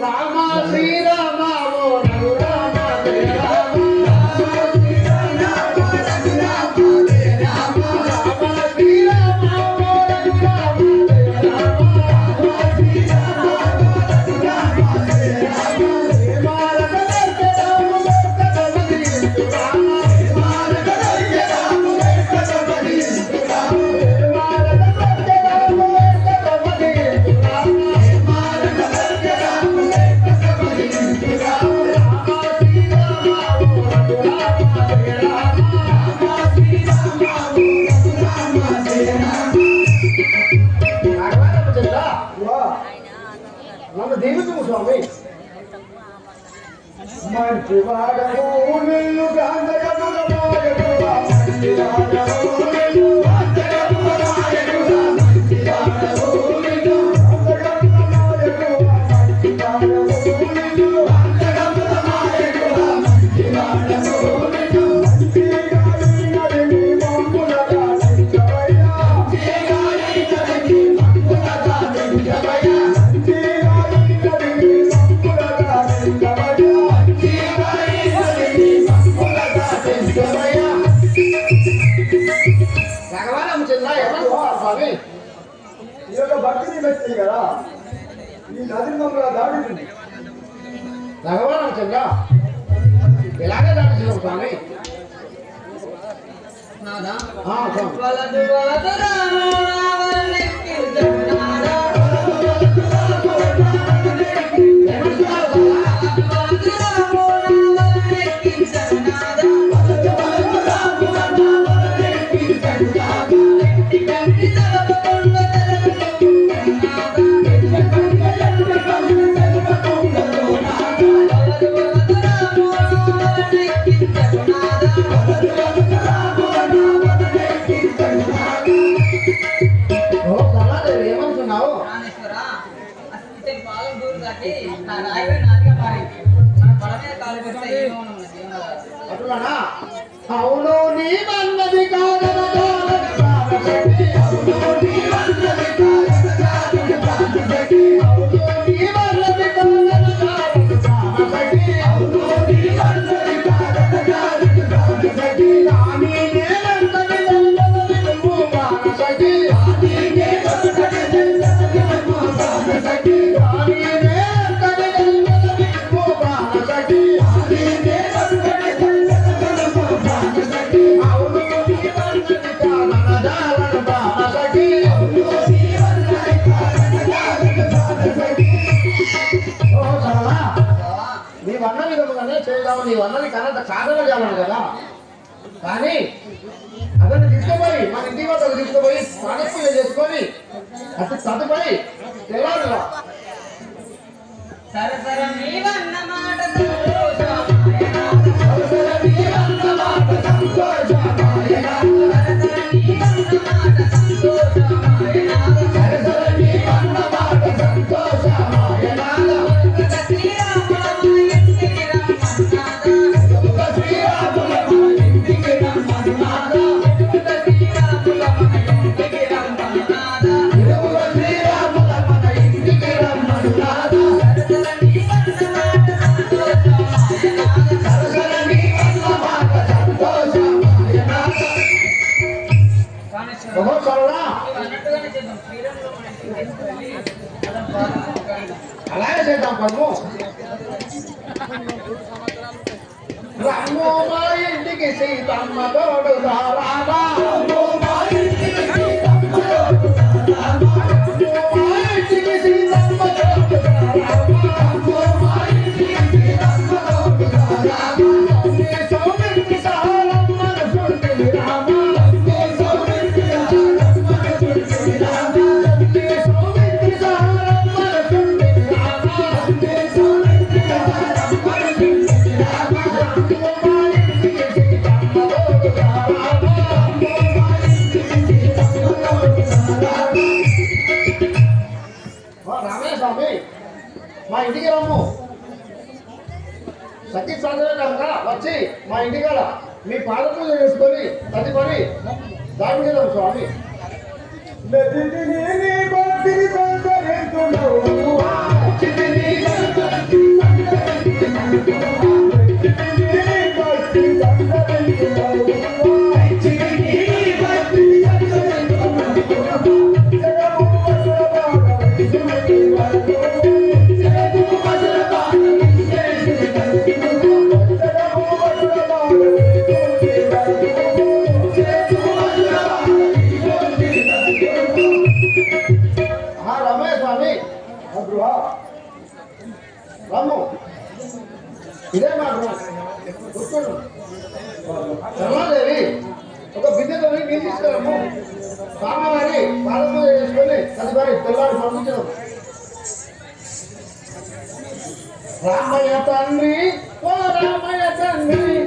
Rama Srirama Rama Jivada, who will you come? భక్తిని మెచ్చింది కదా. ఈ నది మమ్మల్ని దాడుతుంది భగవాన్ చంద్ర ఇలాగే దాటుతున్నాం స్వామి? నాదా? చేద్దాము నీ వల్ల నీకు అనంత కాదన కావాలి కదా. కానీ అతన్ని తీసుకుపోయి మన ఇంటి వద్దకు తీసుకుపోయి పానపూజ చేసుకొని అతను చదువుపోయి తెలియదు సరే సరే నీవన్న మాట kamu. Rahmu main di kisi tamadu rahmu main di kisi tamadu rahmu main di kisi వచ్చి మా ఇంటి కాడ మీ పాద పూజ చేసుకొని తదుపరి దాటిదాం స్వామి Thank you. రాము. ఇదే మాట కూర్చోండి ధర్మాదేవి ఒక బిడ్డతోని నీళ్ళు తీసుకురాము. స్వామివారి పాదపూజ చేసుకొని తదుపరి పిల్లలు పంపించడం రామయ్య తండ్రి ఓ రామయ్య తండ్రి.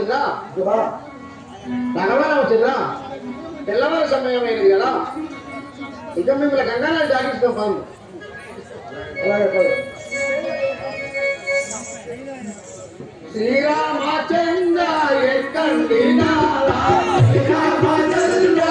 వచ్చిందా భగవాన్ వచ్చిందా తెల్లవారు సమయం అయింది కదా ఇక మిమ్మల్ని గంగానే జాగిస్తాం బాగుంది శ్రీరామచంద్ర ఎక్కడ శ్రీరామచంద్ర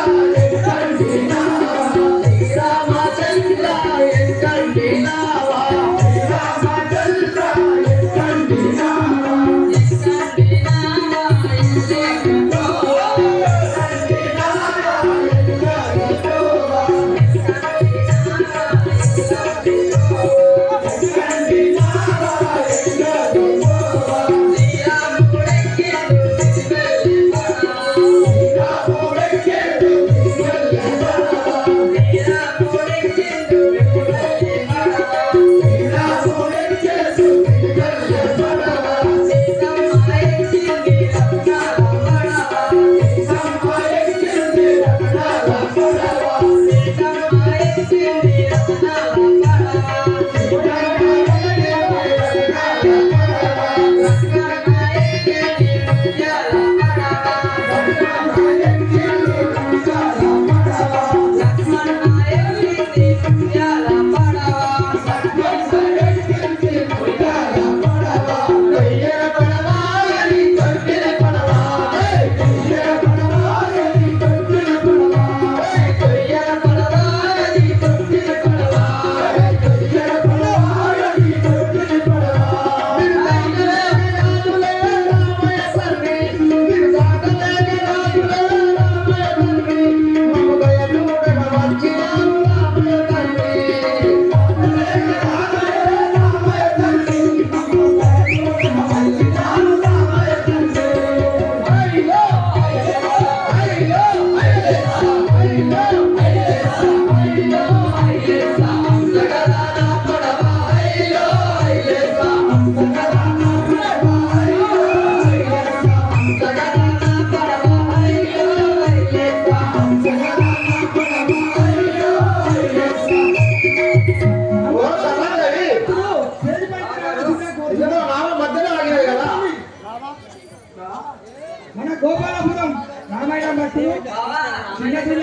రామాయణ భక్తి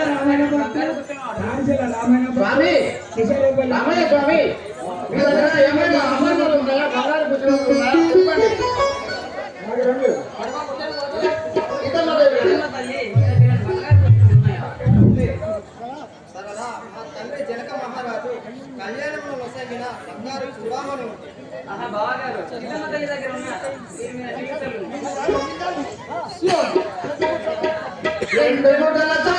రామాయణ రామాయణ స్వామి. స్వామి. ఏమైనా ఉన్నాయా బంగారు తండ్రి జనక మహారాజు కళ్యాణంలో నొసగిన బంగారు వివాహం ఆహా బావగారు. చిన్నమ్మ తల్లి దగ్గర టీచర్లు రెండు గుడ్డల తండ్రి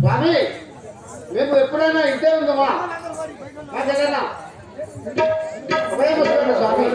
స్వామి మేము ఎప్పుడైనా ఇంతే ఉందమ్మా. మా జగన్న స్వామి.